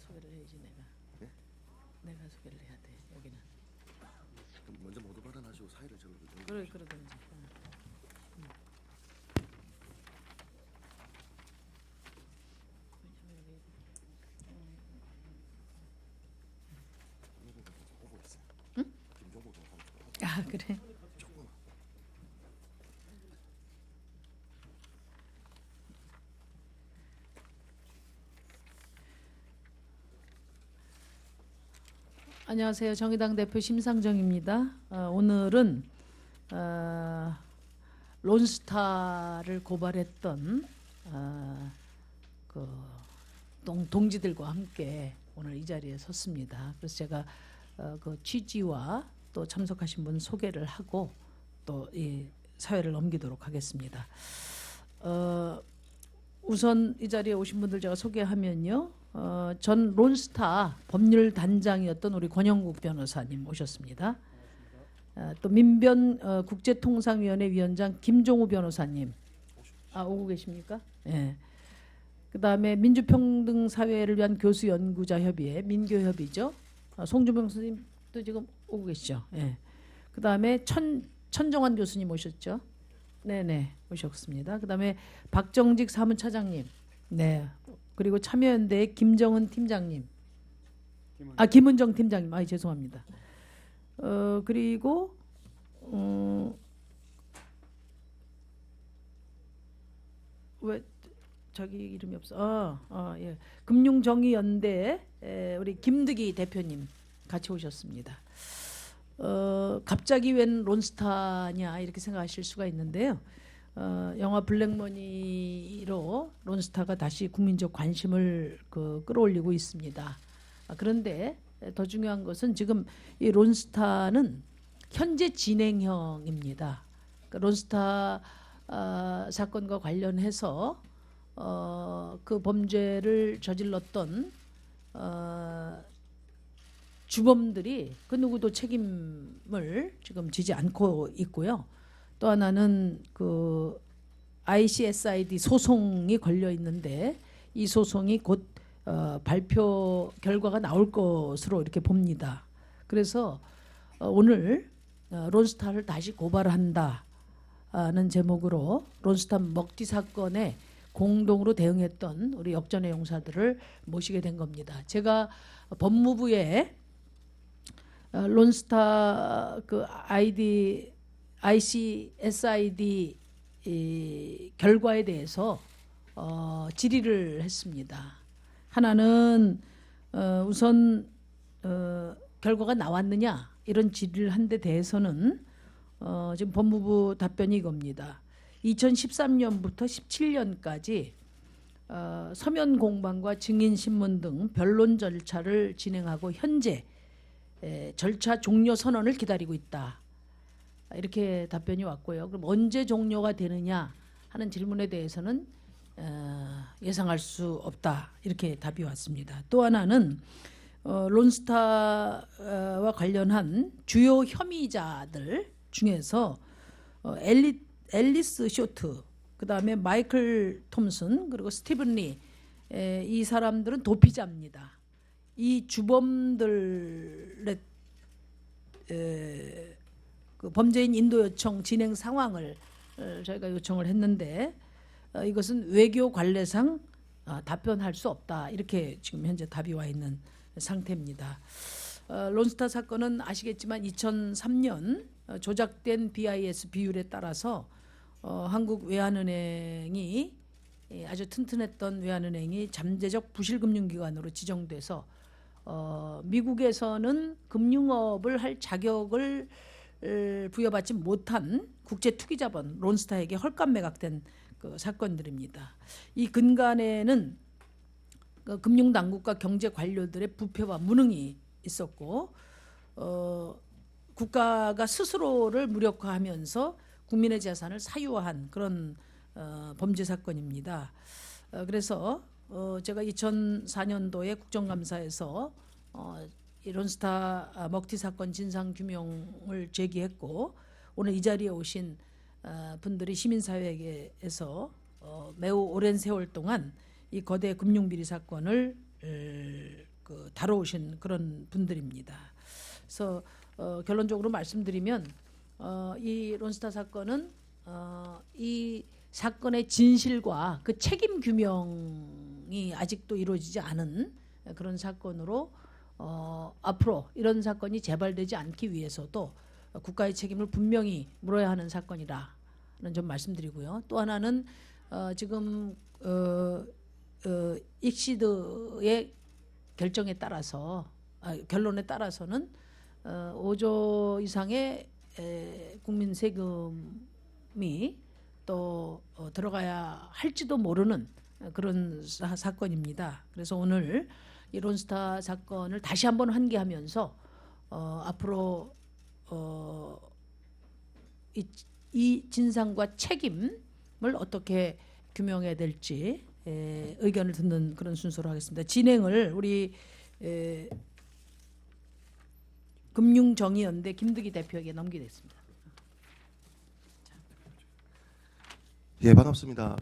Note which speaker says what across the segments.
Speaker 1: 소개를 해야지 내가.
Speaker 2: 네?
Speaker 1: 내가 소개를 해야 돼 여기는.
Speaker 2: 그럼 먼저 모두 발언하시고 사회를 적으로
Speaker 1: 그래 그러든지. 응.
Speaker 2: 오고 있어요.
Speaker 1: 응?
Speaker 2: 김종국 동상 오고
Speaker 1: 아 그래.
Speaker 2: 조금
Speaker 1: 안녕하세요. 정의당 대표 심상정입니다. 어, 오늘은 어, 론스타를 고발했던 어, 그 동, 동지들과 함께 오늘 이 자리에 섰습니다. 그래서 제가 어, 그 취지와 또 참석하신 분 소개를 하고 또 이 사회를 넘기도록 하겠습니다. 어, 우선 이 자리에 오신 분들 제가 소개하면요. 어, 전 론스타 법률 단장이었던 우리 권영국 변호사님 모셨습니다. 어, 또 민변 어, 국제통상위원회 위원장 김종우 변호사님 아 오고 계십니까? 예. 그다음에 민주평등 사회를 위한 교수 연구자 협의회 민교협이죠. 아, 송주병 선생님도 지금 오고 계시죠. 예. 그다음에 천 천정환 교수님 오셨죠. 네네 오셨습니다. 그다음에 박정직 사무차장님, 네 그리고 참여연대 김정은 팀장님, 아 김은정 팀장님, 아 죄송합니다. 어 그리고 어, 왜 자기 이름이 없어? 아, 아 예, 금융정의연대 에, 우리 김득희 대표님 같이 오셨습니다. 어, 갑자기 웬 론스타냐 이렇게 생각하실 수가 있는데요. 어, 영화 블랙머니로 론스타가 다시 국민적 관심을 그 끌어올리고 있습니다. 아, 그런데 더 중요한 것은 지금 이 론스타는 현재 진행형입니다. 그 론스타 아, 사건과 관련해서 어, 그 범죄를 저질렀던 어, 주범들이 그 누구도 책임을 지금 지지 않고 있고요. 또 하나는 그 ICSID 소송이 걸려 있는데 이 소송이 곧 어, 발표 결과가 나올 것으로 이렇게 봅니다. 그래서 어, 오늘 어, 론스타를 다시 고발한다는 제목으로 론스타 먹튀 사건에 공동으로 대응했던 우리 역전의 용사들을 모시게 된 겁니다. 제가 법무부에 어, 론스타 그 아이디 ICSID 이 결과에 대해서 어, 질의를 했습니다. 하나는 어, 우선 어, 결과가 나왔느냐 이런 질의를 한 데 대해서는 어, 지금 법무부 답변이 이겁니다. 2013년부터 17년까지 어, 서면 공방과 증인 신문 등 변론 절차를 진행하고 현재 에, 절차 종료 선언을 기다리고 있다. 이렇게 답변이 왔고요. 그럼 언제 종료가 되느냐 하는 질문에 대해서는 어, 예상할 수 없다. 이렇게 답이 왔습니다. 또 하나는 어, 론스타와 관련한 주요 혐의자들 중에서 어, 엘리, 앨리스 쇼트, 그 다음에 마이클 톰슨 그리고 스티븐 리, 에, 이 사람들은 도피자입니다. 이 주범들의 에, 그 범죄인 인도 요청 진행 상황을 어, 저희가 요청을 했는데 어, 이것은 외교 관례상 어, 답변할 수 없다 이렇게 지금 현재 답이 와 있는 상태입니다. 어, 론스타 사건은 아시겠지만 2003년 어, 조작된 BIS 비율에 따라서 어, 한국 외환은행이 예, 아주 튼튼했던 외환은행이 잠재적 부실금융기관으로 지정돼서 어, 미국에서는 금융업을 할 자격을 을 부여받지 못한 국제 투기자본 론스타에게 헐값 매각된 그 사건들입니다. 이 근간에는 그 금융 당국과 경제 관료들의 부패와 무능이 있었고 어, 국가가 스스로를 무력화하면서 국민의 재산을 사유화한 그런 어, 범죄 사건입니다. 어, 그래서 어, 제가 2004년도에 국정감사에서 어, 이 론스타 아, 먹튀 사건 진상 규명을 제기했고 오늘 이 자리에 오신 어, 분들이 시민사회에서 어, 매우 오랜 세월 동안 이 거대 금융 비리 사건을 을, 그 다뤄오신 그런 분들입니다. 그래서 어, 결론적으로 말씀드리면 어, 이 론스타 사건은 어, 이 사건의 진실과 그 책임 규명이 아직도 이루어지지 않은 그런 사건으로 어, 앞으로 이런 사건이 재발되지 않기 위해서도 국가의 책임을 분명히 물어야 하는 사건이라는 점 말씀드리고요. 또 하나는 어, 지금 어, 어, 익시드의 결정에 따라서 아, 결론에 따라서는 어, 5조 이상의 에, 국민 세금이 또 어, 들어가야 할지도 모르는 그런 사, 사건입니다. 그래서 오늘 이 론스타 사건을 다시 한번 환기하면서 어, 앞으로 어, 이, 이 진상과 책임을 어떻게 규명해야 될지 에, 의견을 듣는 그런 순서로 하겠습니다. 진행을 우리 에, 금융정의연대 김득희 대표에게 넘기겠습니다.
Speaker 2: 예 반갑습니다.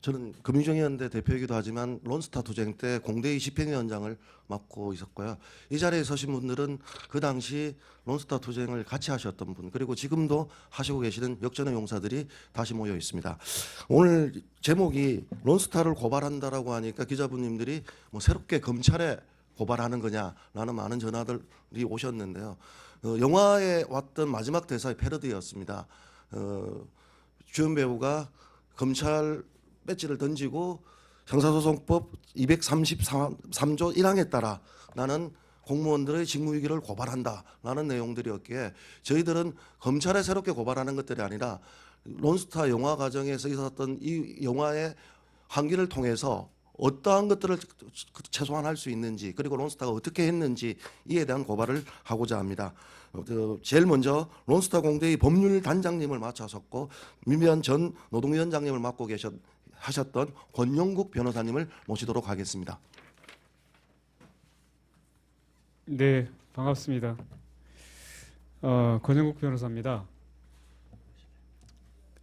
Speaker 2: 저는 금융정의연대 대표이기도 하지만 론스타 투쟁 때 공대의 집행위원장을 맡고 있었고요. 이 자리에 서신 분들은 그 당시 론스타 투쟁을 같이 하셨던 분 그리고 지금도 하시고 계시는 역전의 용사들이 다시 모여 있습니다. 오늘 제목이 론스타를 고발한다라고 하니까 기자분님들이 뭐 새롭게 검찰에 고발하는 거냐라는 많은 전화들이 오셨는데요. 어, 영화에 왔던 마지막 대사의 패러디였습니다. 어, 주연 배우가 검찰 배지를 던지고 형사소송법 233조 1항에 따라 나는 공무원들의 직무유기를 고발한다라는 내용들이었기에 저희들은 검찰에 새롭게 고발하는 것들이 아니라 론스타 영화 과정에서 있었던 이 영화의 한기를 통해서 어떠한 것들을 최소한 할 수 있는지 그리고 론스타가 어떻게 했는지 이에 대한 고발을 하고자 합니다. 어, 그 제일 먼저 론스타 공대의 법률 단장님을 맡아섰고 민변 전 노동위원장님을 맡고 계셨 하셨던 권영국 변호사님을 모시도록 하겠습니다.
Speaker 3: 네, 반갑습니다. 어, 권영국 변호사입니다.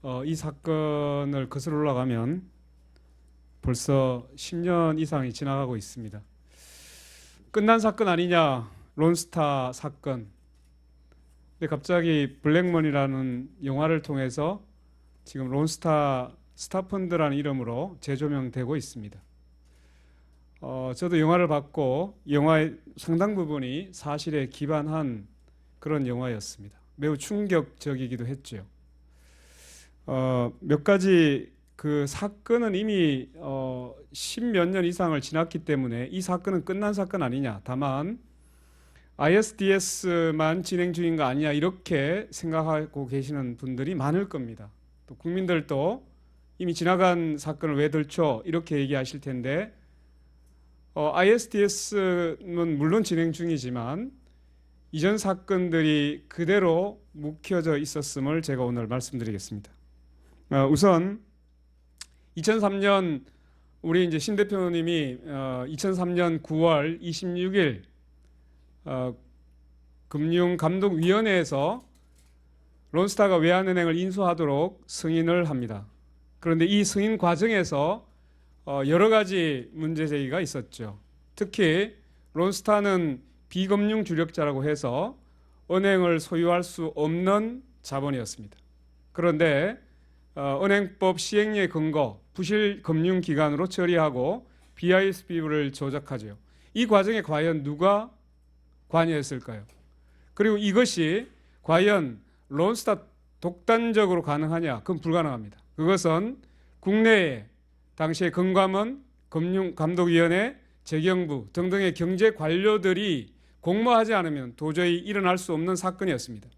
Speaker 3: 어, 이 사건을 거슬러 올라가면 벌써 10년 이상이 지나가고 있습니다. 끝난 사건 아니냐, 론스타 사건. 근데 갑자기 블랙먼이라는 영화를 통해서 지금 론스타 스타펀드라는 이름으로 재조명되고 있습니다. 어, 저도 영화를 봤고 영화의 상당 부분이 사실에 기반한 그런 영화였습니다. 매우 충격적이기도 했죠. 어, 몇 가지 그 사건은 이미 어, 십몇 년 이상을 지났기 때문에 이 사건은 끝난 사건 아니냐. 다만 ISDS만 진행 중인 거 아니냐 이렇게 생각하고 계시는 분들이 많을 겁니다. 또 국민들도 이미 지나간 사건을 왜 들춰 이렇게 얘기하실 텐데 어, ISDS는 물론 진행 중이지만 이전 사건들이 그대로 묵혀져 있었음을 제가 오늘 말씀드리겠습니다. 어, 우선 2003년 우리 이제 신 대표님이 어, 2003년 9월 26일 어, 금융감독위원회에서 론스타가 외환은행을 인수하도록 승인을 합니다. 그런데 이 승인 과정에서 어, 여러 가지 문제 제기가 있었죠. 특히 론스타는 비금융 주력자라고 해서 은행을 소유할 수 없는 자본이었습니다. 그런데 어, 은행법 시행령 근거 부실 금융 기관으로 처리하고 BISB를 조작하죠. 이 과정에 과연 누가 관여했을까요? 그리고 이것이 과연 론스타 독단적으로 가능하냐? 그건 불가능합니다. 그것은 국내에 당시에 금감원, 금융감독위원회, 재경부 등등의 경제 관료들이 공모하지 않으면 도저히 일어날 수 없는 사건이었습니다.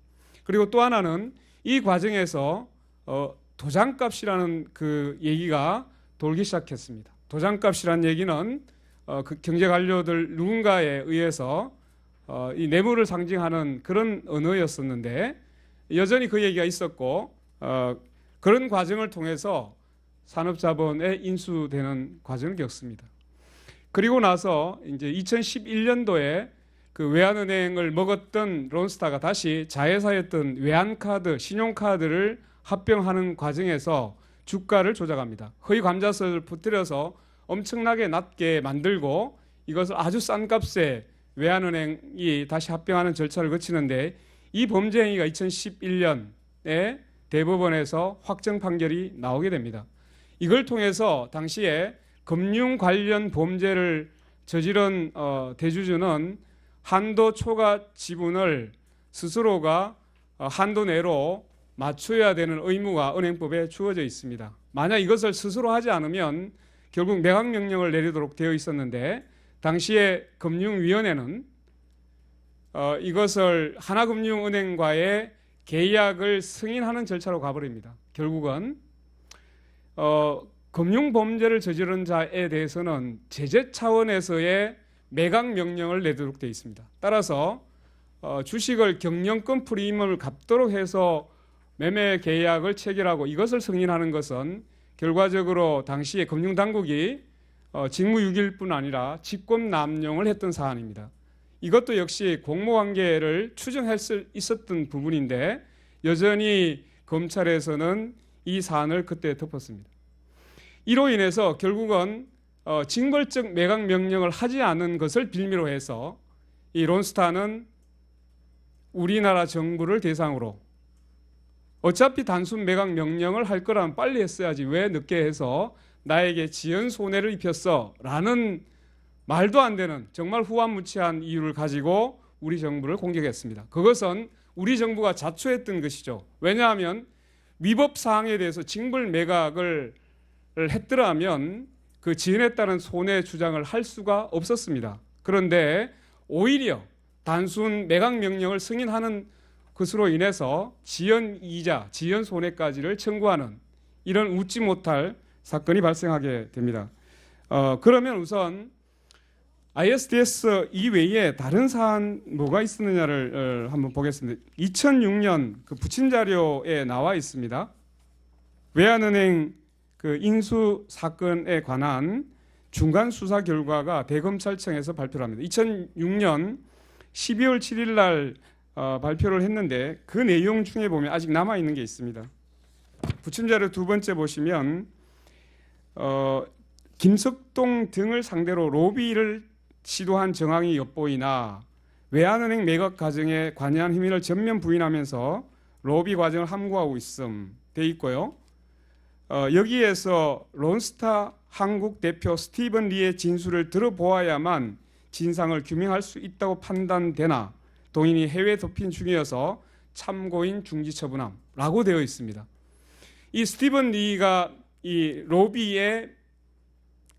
Speaker 3: 그리고 또 하나는 이 과정에서 어, 도장값이라는 그 얘기가 돌기 시작했습니다. 도장값이라는 얘기는 어, 그 경제 관료들 누군가에 의해서 어, 이 뇌물을 상징하는 그런 언어였었는데 여전히 그 얘기가 있었고 어, 그런 과정을 통해서 산업자본에 인수되는 과정을 겪습니다. 그리고 나서 이제 2011년도에 그 외환은행을 먹었던 론스타가 다시 자회사였던 외환카드, 신용카드를 합병하는 과정에서 주가를 조작합니다. 허위 감자설을 붙들여서 엄청나게 낮게 만들고 이것을 아주 싼 값에 외환은행이 다시 합병하는 절차를 거치는데 이 범죄 행위가 2011년에 대법원에서 확정 판결이 나오게 됩니다. 이걸 통해서 당시에 금융 관련 범죄를 저지른 어, 대주주는 한도 초과 지분을 스스로가 어, 한도 내로 맞춰야 되는 의무가 은행법에 주어져 있습니다. 만약 이것을 스스로 하지 않으면 결국 매각 명령을 내리도록 되어 있었는데 당시에 금융위원회는 어, 이것을 하나금융은행과의 계약을 승인하는 절차로 가버립니다. 결국은 어, 금융 범죄를 저지른 자에 대해서는 제재 차원에서의 매각 명령을 내도록 되어 있습니다. 따라서 어, 주식을 경영권 프리미엄을 갚도록 해서 매매 계약을 체결하고 이것을 승인하는 것은 결과적으로 당시에 금융당국이 어, 직무유기일 뿐 아니라 직권 남용을 했던 사안입니다. 이것도 역시 공모 관계를 추정할 수 있었던 부분인데 여전히 검찰에서는 이 사안을 그때 덮었습니다. 이로 인해서 결국은 어, 징벌적 매각 명령을 하지 않은 것을 빌미로 해서 이 론스타는 우리나라 정부를 대상으로 어차피 단순 매각 명령을 할 거라면 빨리 했어야지 왜 늦게 해서 나에게 지연 손해를 입혔어 라는 말도 안 되는 정말 후한무치한 이유를 가지고 우리 정부를 공격했습니다. 그것은 우리 정부가 자초했던 것이죠. 왜냐하면 위법 사항에 대해서 징벌 매각을 했더라면 그 지연에 따른 손해 주장을 할 수가 없었습니다. 그런데 오히려 단순 매각 명령을 승인하는 것으로 인해서 지연 이자, 지연 손해까지를 청구하는 이런 웃지 못할 사건이 발생하게 됩니다. 어, 그러면 우선 ISDS 이외에 다른 사안 뭐가 있었느냐를 어, 한번 보겠습니다. 2006년 그 부친 자료에 나와 있습니다. 외환은행 그 인수 사건에 관한 중간 수사 결과가 대검찰청에서 발표를 합니다. 2006년 12월 7일 날 어, 발표를 했는데 그 내용 중에 보면 아직 남아 있는 게 있습니다. 부침 자료 두 번째 보시면 어, 김석동 등을 상대로 로비를 시도한 정황이 엿보이나 외환은행 매각 과정에 관여한 혐의를 전면 부인하면서 로비 과정을 함구하고 있음 돼 있고요. 어, 여기에서 론스타 한국 대표 스티븐 리의 진술을 들어보아야만 진상을 규명할 수 있다고 판단되나 동인이 해외 도핀 중이어서 참고인 중지 처분함라고 되어 있습니다. 이 스티븐 리가 이 로비의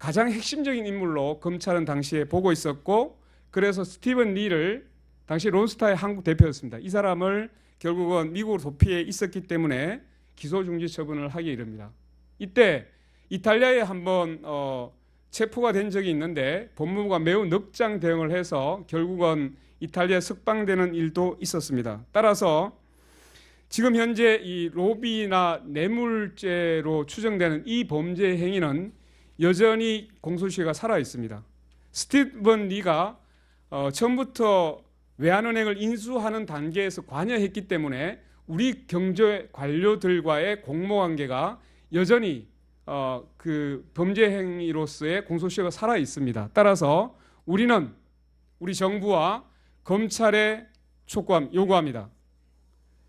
Speaker 3: 가장 핵심적인 인물로 검찰은 당시에 보고 있었고 그래서 스티븐 리를 당시 론스타의 한국 대표였습니다. 이 사람을 결국은 미국으로 도피해 있었기 때문에 기소 중지 처분을 하게 이릅니다. 이때 이탈리아에 한번 어, 체포가 된 적이 있는데 법무부가 매우 넉장 대응을 해서 결국은 이탈리아에 석방되는 일도 있었습니다. 따라서 지금 현재 이 로비나 뇌물죄로 추정되는 이 범죄 행위는 여전히 공소시효가 살아 있습니다. 스티븐 리가 어, 처음부터 외환은행을 인수하는 단계에서 관여했기 때문에 우리 경제 관료들과의 공모 관계가 여전히 어, 그 범죄 행위로서의 공소시효가 살아 있습니다. 따라서 우리는 우리 정부와 검찰에 촉구함 요구합니다.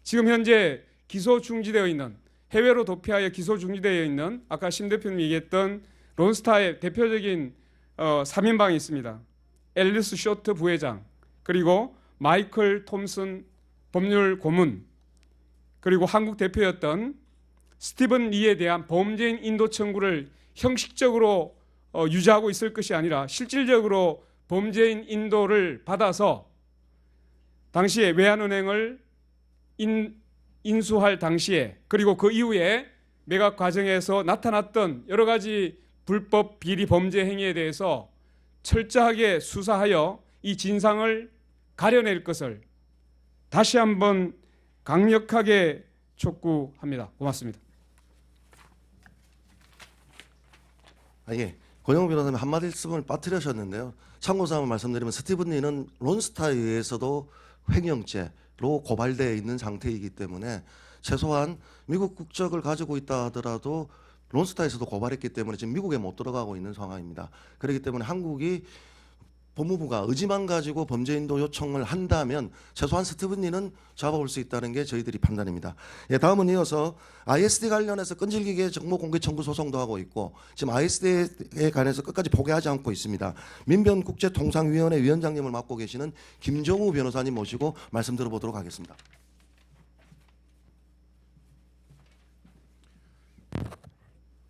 Speaker 3: 지금 현재 기소 중지되어 있는 해외로 도피하여 기소 중지되어 있는 아까 심 대표님 얘기했던 론스타의 대표적인 어, 3인방이 있습니다. 앨리스 쇼트 부회장 그리고 마이클 톰슨 법률 고문 그리고 한국 대표였던 스티븐 리에 대한 범죄인 인도 청구를 형식적으로 어, 유지하고 있을 것이 아니라 실질적으로 범죄인 인도를 받아서 당시에 외환은행을 인, 인수할 당시에 그리고 그 이후에 매각 과정에서 나타났던 여러 가지 불법 비리 범죄 행위에 대해서 철저하게 수사하여 이 진상을 가려낼 것을 다시 한번 강력하게 촉구합니다. 고맙습니다.
Speaker 2: 아, 예. 권영 변호사님 한 말씀을 빠뜨리셨는데요. 참고 사항을 말씀드리면 스티븐 리는 론스타에 의해서도 횡령죄로 고발되어 있는 상태이기 때문에 최소한 미국 국적을 가지고 있다 하더라도 론스타에서도 고발했기 때문에 지금 미국에 못 들어가고 있는 상황입니다. 그렇기 때문에 한국이 법무부가 의지만 가지고 범죄인도 요청을 한다면 최소한 스티븐리는 잡아올 수 있다는 게 저희들이 판단입니다. 예, 다음은 이어서 ISD 관련해서 끈질기게 정보 공개 청구 소송도 하고 있고 지금 ISD에 관해서 끝까지 포기하지 않고 있습니다. 민변 국제통상위원회 위원장님을 맡고 계시는 김정우 변호사님 모시고 말씀 들어보도록 하겠습니다.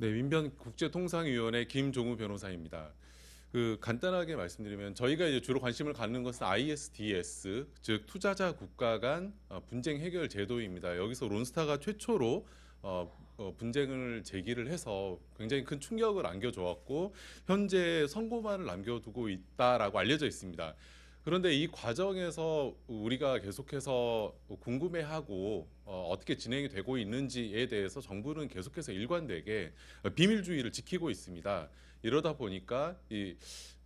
Speaker 4: 네, 민변 국제통상위원회 김종우 변호사입니다. 그 간단하게 말씀드리면 저희가 이제 주로 관심을 갖는 것은 ISDS 즉 투자자 국가 간 어, 분쟁 해결 제도입니다. 여기서 론스타가 최초로 어, 어, 분쟁을 제기를 해서 굉장히 큰 충격을 안겨주었고 현재 선고만을 남겨두고 있다라고 알려져 있습니다. 그런데 이 과정에서 우리가 계속해서 궁금해하고 어, 어떻게 진행이 되고 있는지에 대해서 정부는 계속해서 일관되게 비밀주의를 지키고 있습니다. 이러다 보니까 이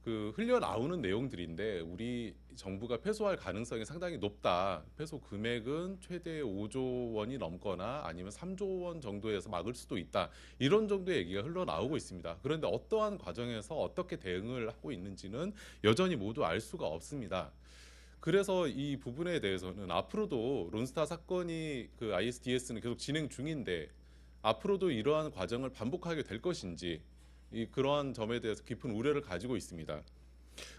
Speaker 4: 그 흘려나오는 내용들인데 우리 정부가 패소할 가능성이 상당히 높다. 패소 금액은 최대 5조 원이 넘거나 아니면 3조 원 정도에서 막을 수도 있다. 이런 정도의 얘기가 흘러나오고 있습니다. 그런데 어떠한 과정에서 어떻게 대응을 하고 있는지는 여전히 모두 알 수가 없습니다. 그래서 이 부분에 대해서는 앞으로도 론스타 사건이 그 ISDS는 계속 진행 중인데 앞으로도 이러한 과정을 반복하게 될 것인지 이 그러한 점에 대해서 깊은 우려를 가지고 있습니다.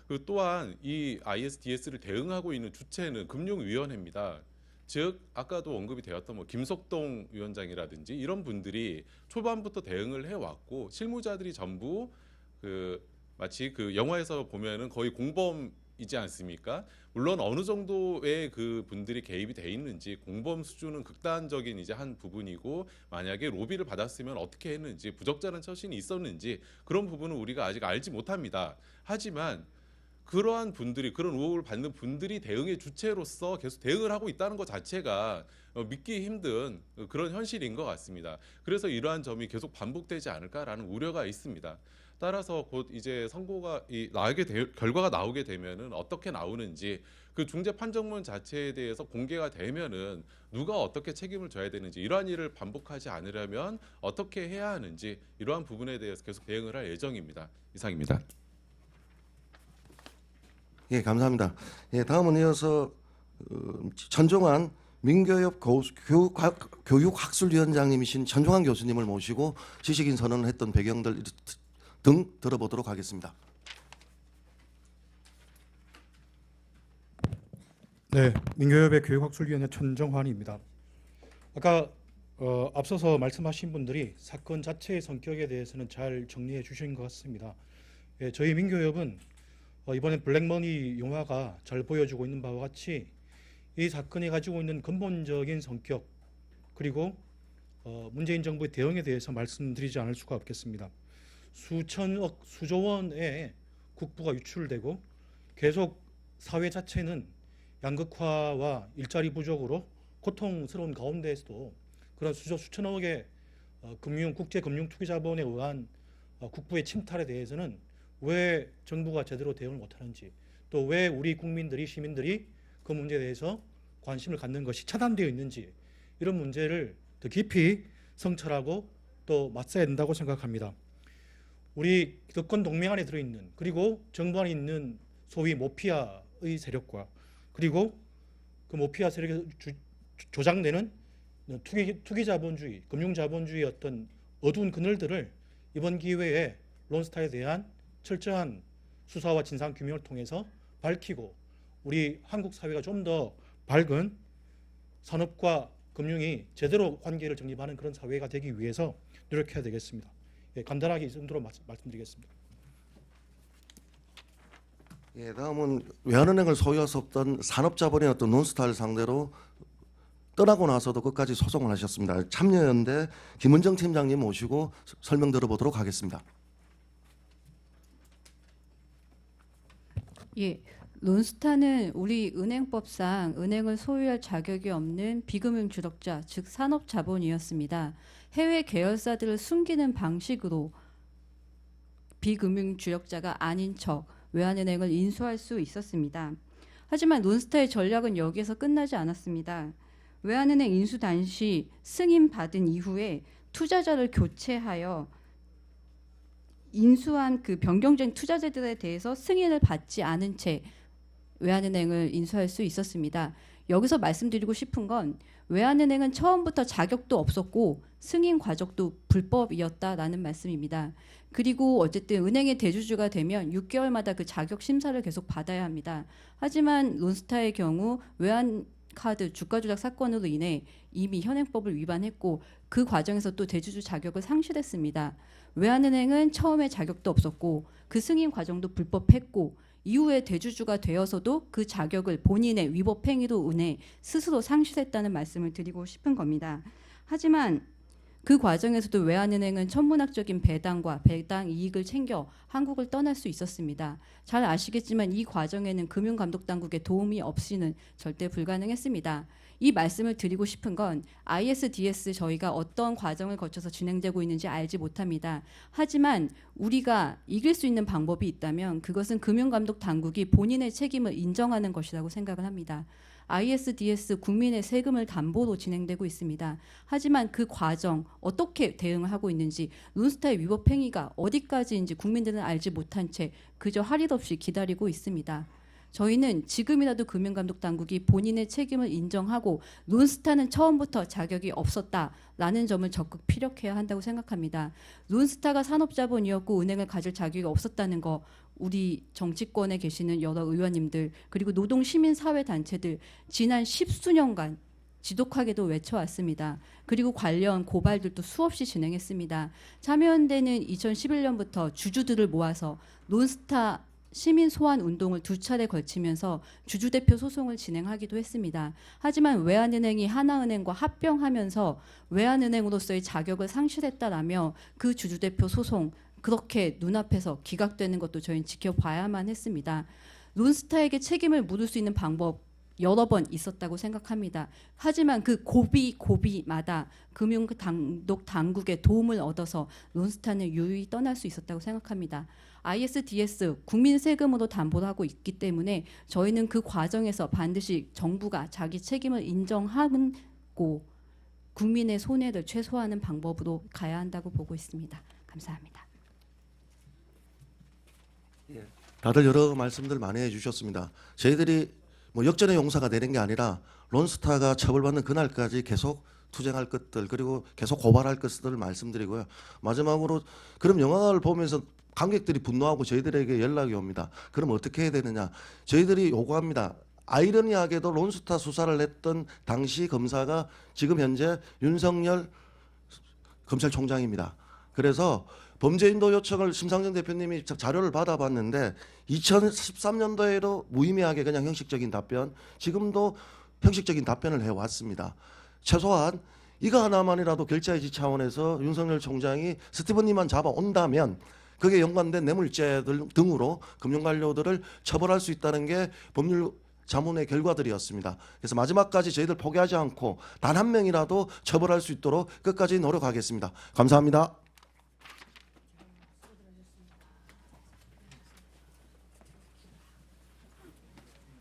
Speaker 4: 그 또한 이 ISDS를 대응하고 있는 주체는 금융위원회입니다. 즉 아까도 언급이 되었던 뭐 김석동 위원장이라든지 이런 분들이 초반부터 대응을 해왔고 실무자들이 전부 그 마치 그 영화에서 보면은 거의 공범 이지 않습니까? 물론 어느 정도의 그 분들이 개입이 돼 있는지 공범 수준은 극단적인 이제 한 부분이고 만약에 로비를 받았으면 어떻게 했는지 부적절한 처신이 있었는지 그런 부분은 우리가 아직 알지 못합니다. 하지만 그러한 분들이 그런 의혹을 받는 분들이 대응의 주체로서 계속 대응을 하고 있다는 것 자체가 어, 믿기 힘든 그런 현실인 것 같습니다. 그래서 이러한 점이 계속 반복되지 않을까라는 우려가 있습니다. 따라서 곧 이제 선고가 이 나오게 되, 결과가 나오게 되면은 어떻게 나오는지 그 중재 판정문 자체에 대해서 공개가 되면은 누가 어떻게 책임을 져야 되는지 이러한 일을 반복하지 않으려면 어떻게 해야 하는지 이러한 부분에 대해서 계속 대응을 할 예정입니다. 이상입니다.
Speaker 2: 예, 감사합니다. 예, 다음은 이어서 어, 전종환 민교협 교육학술위원장님이신 전종환 교수님을 모시고 지식인 선언을 했던 배경들 등 들어보도록 하겠습니다.
Speaker 5: 네, 민교협의 교육학술위원회 천정환입니다. 아까 어, 앞서서 말씀하신 분들이 사건 자체의 성격에 대해서는 잘 정리해 주신 것 같습니다. 예, 저희 민교협은 어, 이번에 블랙머니 영화가 잘 보여주고 있는 바와 같이 이 사건이 가지고 있는 근본적인 성격 그리고 어, 문재인 정부의 대응에 대해서 말씀드리지 않을 수가 없겠습니다. 수천억, 수조 원의 국부가 유출되고 계속 사회 자체는 양극화와 일자리 부족으로 고통스러운 가운데에서도 그런 수조 수천억의 어, 금융 국제 금융 투기 자본에 의한 어, 국부의 침탈에 대해서는 왜 정부가 제대로 대응을 못하는지 또 왜 우리 국민들이 시민들이 그 문제에 대해서 관심을 갖는 것이 차단되어 있는지 이런 문제를 더 깊이 성찰하고 또 맞서야 된다고 생각합니다. 우리 기득권 동맹 안에 들어있는 그리고 정부 안에 있는 소위 모피아의 세력과 그리고 그 모피아 세력에서 주- 조장되는 투기, 투기 자본주의, 금융 자본주의 어떤 어두운 그늘들을 이번 기회에 론스타에 대한 철저한 수사와 진상 규명을 통해서 밝히고 우리 한국 사회가 좀 더 밝은 산업과 금융이 제대로 관계를 정립하는 그런 사회가 되기 위해서 노력해야 되겠습니다. 예, 간단하게 이 정도로 말씀- 말씀드리겠습니다.
Speaker 2: 예, 다음은 외환은행을 없던 산업자본의 어떤 논스타를 상대로 떠나고 나서도 끝까지 소송을 하셨습니다. 참여연대 김은정 팀장님 모시고 서- 설명 들어보도록 하겠습니다.
Speaker 6: 예, 론스타는 우리 은행법상 은행을 소유할 자격이 없는 비금융 주력자, 즉 산업 자본이었습니다. 해외 계열사들을 숨기는 방식으로 비금융 주력자가 아닌 척 외환은행을 인수할 수 있었습니다. 하지만 론스타의 전략은 여기에서 끝나지 않았습니다. 외환은행 인수 당시 승인 받은 이후에 투자자를 교체하여 인수한 그 변경된 투자자들에 대해서 승인을 받지 않은 채 외환은행을 인수할 수 있었습니다. 여기서 말씀드리고 싶은 건 외환은행은 처음부터 자격도 없었고 승인 과정도 불법이었다라는 말씀입니다. 그리고 어쨌든 은행의 대주주가 되면 6개월마다 그 자격 심사를 계속 받아야 합니다. 하지만 론스타의 경우 외환 카드 주가 조작 사건으로 인해 이미 현행법을 위반했고 그 과정에서 또 대주주 자격을 상실했습니다. 외환은행은 처음에 자격도 없었고 그 승인 과정도 불법했고 이후에 대주주가 되어서도 그 자격을 본인의 위법 행위로 인해 스스로 상실했다는 말씀을 드리고 싶은 겁니다. 하지만 그 과정에서도 외환은행은 천문학적인 배당과 배당 이익을 챙겨 한국을 떠날 수 있었습니다. 잘 아시겠지만 이 과정에는 금융감독당국의 도움이 없이는 절대 불가능했습니다. 이 말씀을 드리고 싶은 건 ISDS 저희가 어떤 과정을 거쳐서 진행되고 있는지 알지 못합니다. 하지만 우리가 이길 수 있는 방법이 있다면 그것은 금융감독 당국이 본인의 책임을 인정하는 것이라고 생각을 합니다. ISDS 국민의 세금을 담보로 진행되고 있습니다. 하지만 그 과정 어떻게 대응을 하고 있는지 룬스타의 위법 행위가 어디까지인지 국민들은 알지 못한 채 그저 할일 없이 기다리고 있습니다. 저희는 지금이라도 금융감독 당국이 본인의 책임을 인정하고 룬스타는 처음부터 자격이 없었다라는 점을 적극 피력해야 한다고 생각합니다. 룬스타가 산업자본이었고 은행을 가질 자격이 없었다는 거 우리 정치권에 계시는 여러 의원님들 그리고 노동 시민 사회 단체들 지난 십수년간 지독하게도 외쳐왔습니다. 그리고 관련 고발들도 수없이 진행했습니다. 참여연대는 2011년부터 주주들을 모아서 논스타 시민 소환 운동을 두 차례 걸치면서 주주 대표 소송을 진행하기도 했습니다. 하지만 외환은행이 하나은행과 합병하면서 외환은행으로서의 자격을 상실했다라며 그 주주 대표 소송 그렇게 눈앞에서 기각되는 것도 저희는 지켜봐야만 했습니다. 론스타에게 책임을 물을 수 있는 방법 여러 번 있었다고 생각합니다. 하지만 그 고비 고비마다 금융 당독 당국의 도움을 얻어서 론스타는 유유히 떠날 수 있었다고 생각합니다. ISDS 국민 세금으로 담보를 하고 있기 때문에 저희는 그 과정에서 반드시 정부가 자기 책임을 인정하고 국민의 손해를 최소화하는 방법으로 가야 한다고 보고 있습니다. 감사합니다.
Speaker 2: 다들 여러 말씀들 많이 해주셨습니다. 저희들이 뭐 역전의 용사가 되는 게 아니라 론스타가 처벌받는 그날까지 계속 투쟁할 것들 그리고 계속 고발할 것들을 말씀드리고요. 마지막으로 그럼 영화를 보면서 관객들이 분노하고 저희들에게 연락이 옵니다. 그럼 어떻게 해야 되느냐? 저희들이 요구합니다. 아이러니하게도 론스타 수사를 했던 당시 검사가 지금 현재 윤석열 검찰총장입니다. 그래서 범죄인도 요청을 심상정 대표님이 자- 자료를 받아봤는데 2013년도에도 무의미하게 그냥 형식적인 답변, 지금도 형식적인 답변을 해왔습니다. 최소한 이거 하나만이라도 결자해지 차원에서 윤석열 총장이 스티븐님만 잡아온다면 그게 연관된 뇌물죄들 등으로 금융관료들을 처벌할 수 있다는 게 법률 자문의 결과들이었습니다. 그래서 마지막까지 저희들 포기하지 않고 단 한 명이라도 처벌할 수 있도록 끝까지 노력하겠습니다. 감사합니다.